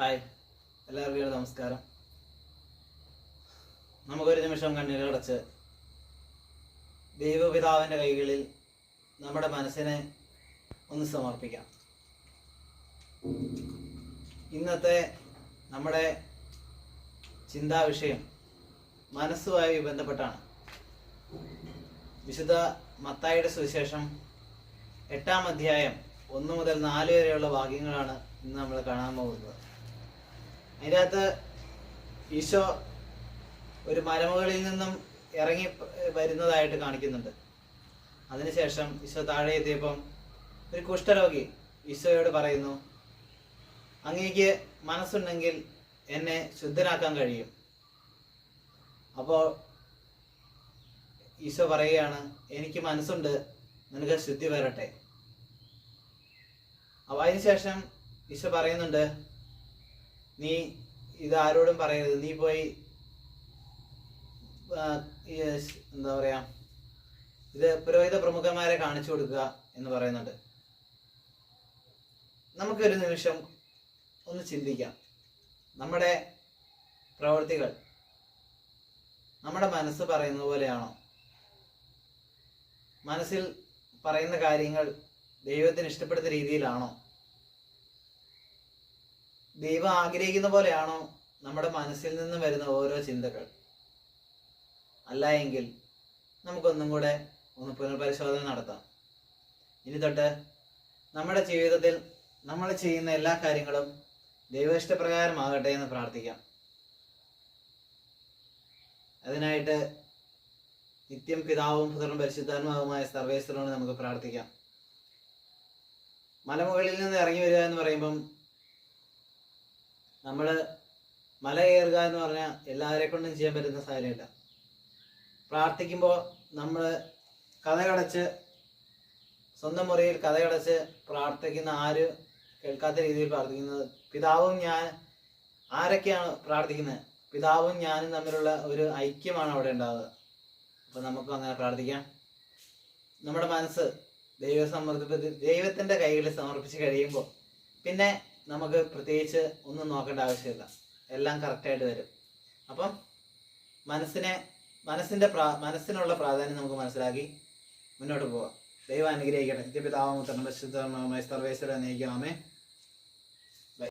Hi. എല്ലാവർക്കും നമസ്കാരം. നമുക്കൊരു നിമിഷം കണ്ണീരടച്ച് ദൈവപിതാവിന്റെ കൈകളിൽ നമ്മുടെ മനസ്സിനെ ഒന്ന് സമർപ്പിക്കാം. ഇന്നത്തെ നമ്മുടെ ചിന്താ വിഷയം മനസ്സുമായി ബന്ധപ്പെട്ടാണ്. വിശുദ്ധ മത്തായിയുടെ സുവിശേഷം എട്ടാം അധ്യായം ഒന്ന് മുതൽ നാല് വരെയുള്ള വാക്യങ്ങളാണ് ഇന്ന് നമ്മൾ കാണാൻ പോകുന്നത്. അതിന്റെ അകത്ത് ഈശോ ഒരു മരമുകളിൽ നിന്നും ഇറങ്ങി വരുന്നതായിട്ട് കാണിക്കുന്നുണ്ട്. അതിനുശേഷം ഈശോ താഴെ എത്തിയപ്പം ഒരു കുഷ്ഠരോഗി ഈശോയോട് പറയുന്നു അങ്ങേക്ക് മനസ്സുണ്ടെങ്കിൽ എന്നെ ശുദ്ധനാക്കാൻ കഴിയും. അപ്പോൾ ഈശോ പറയുകയാണ് എനിക്ക് മനസ്സുണ്ട് നിനക്ക് ശുദ്ധി വരട്ടെ. അപ്പോൾ അതിനുശേഷം ഈശോ പറയുന്നുണ്ട് നീ ഇത് ആരോടും പറയരുത്. നീ പോയി എന്താ പറയാ ഇത് പുരോഹിത പ്രമുഖന്മാരെ കാണിച്ചു കൊടുക്കുക എന്ന് പറയുന്നുണ്ട്. നമുക്കൊരു നിമിഷം ഒന്ന് ചിന്തിക്കാം. നമ്മുടെ പ്രവൃത്തികൾ നമ്മുടെ മനസ്സ് പറയുന്ന പോലെയാണോ? മനസ്സിൽ പറയുന്ന കാര്യങ്ങൾ ദൈവത്തിന് ഇഷ്ടപ്പെടുന്ന രീതിയിലാണോ? ദൈവം ആഗ്രഹിക്കുന്ന പോലെയാണോ നമ്മുടെ മനസ്സിൽ നിന്ന് വരുന്ന ഓരോ ചിന്തകൾ? അല്ല എങ്കിൽ നമുക്കൊന്നും കൂടെ ഒന്ന് പുനർപരിശോധന നടത്താം. ഇനി തൊട്ട് നമ്മുടെ ജീവിതത്തിൽ നമ്മൾ ചെയ്യുന്ന എല്ലാ കാര്യങ്ങളും ദൈവഇഷ്ടപ്രകാരമാകട്ടെ എന്ന് പ്രാർത്ഥിക്കാം. അതിനായിട്ട് നിത്യം പിതാവും പുത്രനും പരിശുദ്ധാത്മാവുമായ സർവേശ്വരനോട് നമുക്ക് പ്രാർത്ഥിക്കാം. മലമുകളിൽ നിന്ന് ഇറങ്ങി വരിക എന്ന് പറയുമ്പം നമ്മൾ മല കയറുക എന്ന് പറഞ്ഞാൽ എല്ലാവരെ കൊണ്ടും ചെയ്യാൻ പറ്റുന്ന സാധനമല്ല. പ്രാർത്ഥിക്കുമ്പോൾ നമ്മൾ കഥകടച്ച് സ്വന്തം മുറിയിൽ കഥകടച്ച് പ്രാർത്ഥിക്കുന്ന ആര് കേൾക്കാത്ത രീതിയിൽ പ്രാർത്ഥിക്കുന്നത്? പിതാവും ഞാൻ ആരൊക്കെയാണ് പ്രാർത്ഥിക്കുന്നത്? പിതാവും ഞാനും തമ്മിലുള്ള ഒരു ഐക്യമാണ് അവിടെ ഉണ്ടാവുക. അപ്പോൾ നമുക്കും അങ്ങനെ പ്രാർത്ഥിക്കാം. നമ്മുടെ മനസ്സ് ദൈവ സമർപ്പിച്ച് ദൈവത്തിന്റെ കൈകളിൽ സമർപ്പിച്ച് കഴിയുമ്പോൾ പിന്നെ നമുക്ക് പ്രത്യേകിച്ച് ഒന്നും നോക്കേണ്ട ആവശ്യമില്ല. എല്ലാം കറക്റ്റായിട്ട് വരും. അപ്പം മനസ്സിനെ മനസ്സിന്റെ പ്രാ മനസ്സിനുള്ള പ്രാധാന്യം നമുക്ക് മനസ്സിലാക്കി മുന്നോട്ട് പോവാം. ദൈവം അനുഗ്രഹിക്കട്ടെ. നിത്യപിതാവും മുത്തണം പരിശുദ്ധമായ സർവേശ്വര നയിക്കാമേ